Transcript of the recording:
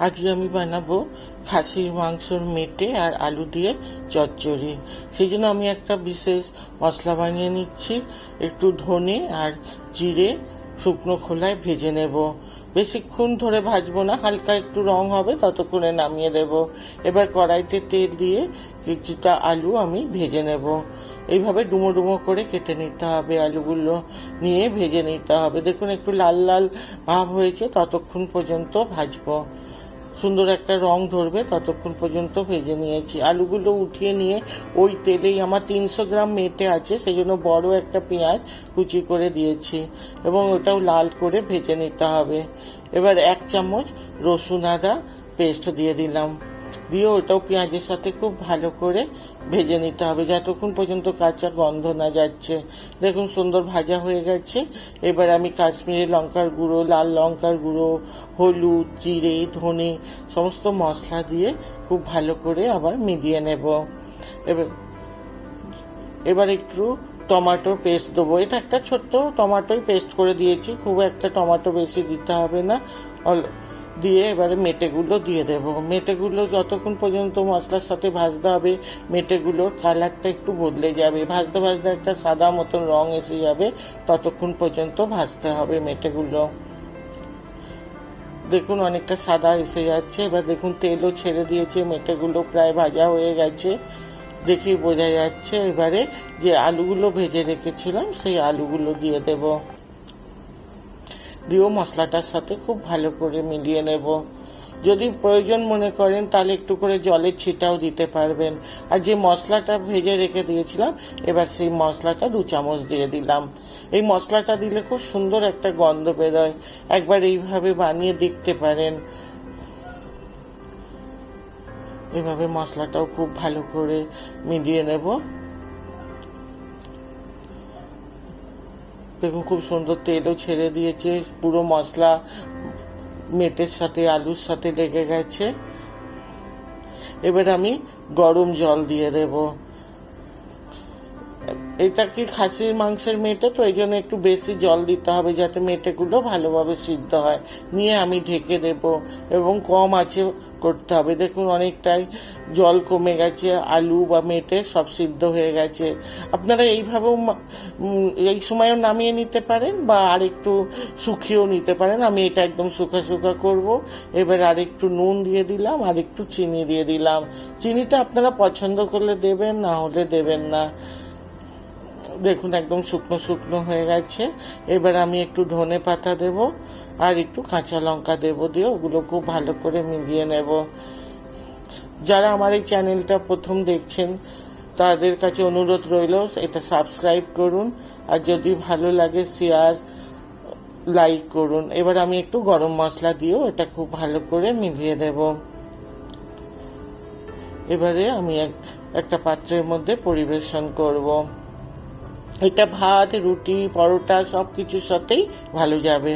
আজকে আমি বানাবো খাসির মাংসর মেটে আর আলু দিয়ে চচ্চড়ি। সেই জন্য আমি একটা বিশেষ মশলা বানিয়ে নিচ্ছি। একটু ধনে আর জিরে শুকনো খোলায় ভেজে নেব। বেশিক্ষণ ধরে ভাজবো না, হালকা একটু রং হবে ততক্ষণে নামিয়ে দেব। এবার কড়াইতে তেল দিয়ে কিছুটা আলু আমি ভেজে নেব। এইভাবে ডুমো ডুমো করে কেটে নিতে হবে আলুগুলো। নিয়ে ভেজে নিতে হবে। দেখুন, একটু লাল লাল ভাব হয়েছে, ততক্ষণ পর্যন্ত ভাজবো। সুন্দর একটা রং ধরবে, ততক্ষণ পর্যন্ত ভেজে নিয়েছি। আলুগুলো উঠিয়ে নিয়ে ওই তেলেই আমার তিনশো গ্রাম মেটে আছে সেই জন্য বড় একটা পেঁয়াজ কুচি করে দিয়েছি এবং ওটাও লাল করে ভেজে নিতে হবে। এবার এক চামচ রসুন আদা পেস্ট দিয়ে দিলাম। দিয়ে ওটাও পেঁয়াজের সাথে খুব ভালো করে ভেজে নিতে হবে। যতক্ষণ পর্যন্ত কাঁচা গন্ধ না যাচ্ছে। দেখুন, সুন্দর ভাজা হয়ে গেছে। এবার আমি কাশ্মীরি লঙ্কার গুঁড়ো, লাল লঙ্কার গুঁড়ো, হলুদ, জিরে, ধনে সমস্ত মশলা দিয়ে খুব ভালো করে আবার মিলিয়ে নেব। এবার এবার একটু টমেটো পেস্ট দেবো। এটা একটা ছোট্ট টমাটোই পেস্ট করে দিয়েছি। খুব একটা টমাটো বেশি দিতে হবে না। দিয়ে এবারে মেটেগুলো দিয়ে দেব। মেটেগুলো যতক্ষণ পর্যন্ত মশলার সাথে ভাজতে হবে, মেটেগুলোর কালারটা একটু বদলে যাবে। ভাজতে ভাজতে একটা সাদা মতন রং এসে যাবে, ততক্ষণ পর্যন্ত ভাজতে হবে মেটেগুলো। দেখুন অনেকটা সাদা এসে যাচ্ছে। এবার দেখুন তেলও ছেড়ে দিয়েছে, মেটেগুলো প্রায় ভাজা হয়ে গেছে। দেখেই বোঝা যাচ্ছে এবারে যে আলুগুলো ভেজে রেখেছিলাম, সেই আলুগুলো দিয়ে দেব। দিয়েও মশলাটার সাথে খুব ভালো করে মিলিয়ে নেব। যদি প্রয়োজন মনে করেন, তাহলে একটু করে জলের ছিটাও দিতে পারবেন। আর যে মশলাটা ভেজে রেখে দিয়েছিলাম, এবার সেই মশলাটা দু চামচ দিয়ে দিলাম। এই মশলাটা দিলে খুব সুন্দর একটা গন্ধ বেরোয়। একবার এইভাবে বানিয়ে দেখতে পারেন। এভাবে মশলাটাও খুব ভালো করে মিলিয়ে নেব। দেখুন, খুব সুন্দর তেলও ছেড়ে দিয়েছে, পুরো মশলা মেটের সাথে, আলুর সাথে লেগে গেছে। এবার আমি গরম জল দিয়ে দেব। এটা কি খাসির মাংসের মেটে? তো এই জন্য একটু বেশি জল দিতে হবে যাতে মেটেগুলো ভালোভাবে সিদ্ধ হয়। নিয়ে আমি ঢেকে দেব এবং কম আছে করতে হবে। দেখুন, অনেকটাই জল কমে গেছে, আলু বা মেটে সব সিদ্ধ হয়ে গেছে। আপনারা এইভাবেও এই সময়ও নামিয়ে নিতে পারেন বা আর একটু শুকিয়েও নিতে পারেন। আমি এটা একদম শুকা শুকা করব। এবার আর একটু নুন দিয়ে দিলাম আর একটু চিনি দিয়ে দিলাম। চিনিটা আপনারা পছন্দ করলে দেবেন, না হলে দেবেন না। দেখুন, একদম শুকনো শুকনো হয়ে গেছে। এবার আমি একটু ধনে পাতা দেব আর একটু কাঁচা লঙ্কা দেব দিয়ে ওগুলো খুব ভালো করে মিলিয়ে নেব। যারা আমার এই চ্যানেলটা প্রথম দেখছেন, তাদের কাছে অনুরোধ রইল, এটা সাবস্ক্রাইব করুন আর যদি ভালো লাগে, শেয়ার, লাইক করুন। এবার আমি একটু গরম মশলা দিয়েও এটা খুব ভালো করে মিলিয়ে দেব এবারে আমি এক- একটা পাত্রের মধ্যে পরিবেশন করব। এটা ভাত রুটি পরোটা সব কিছুর সাথেই ভালো যাবে।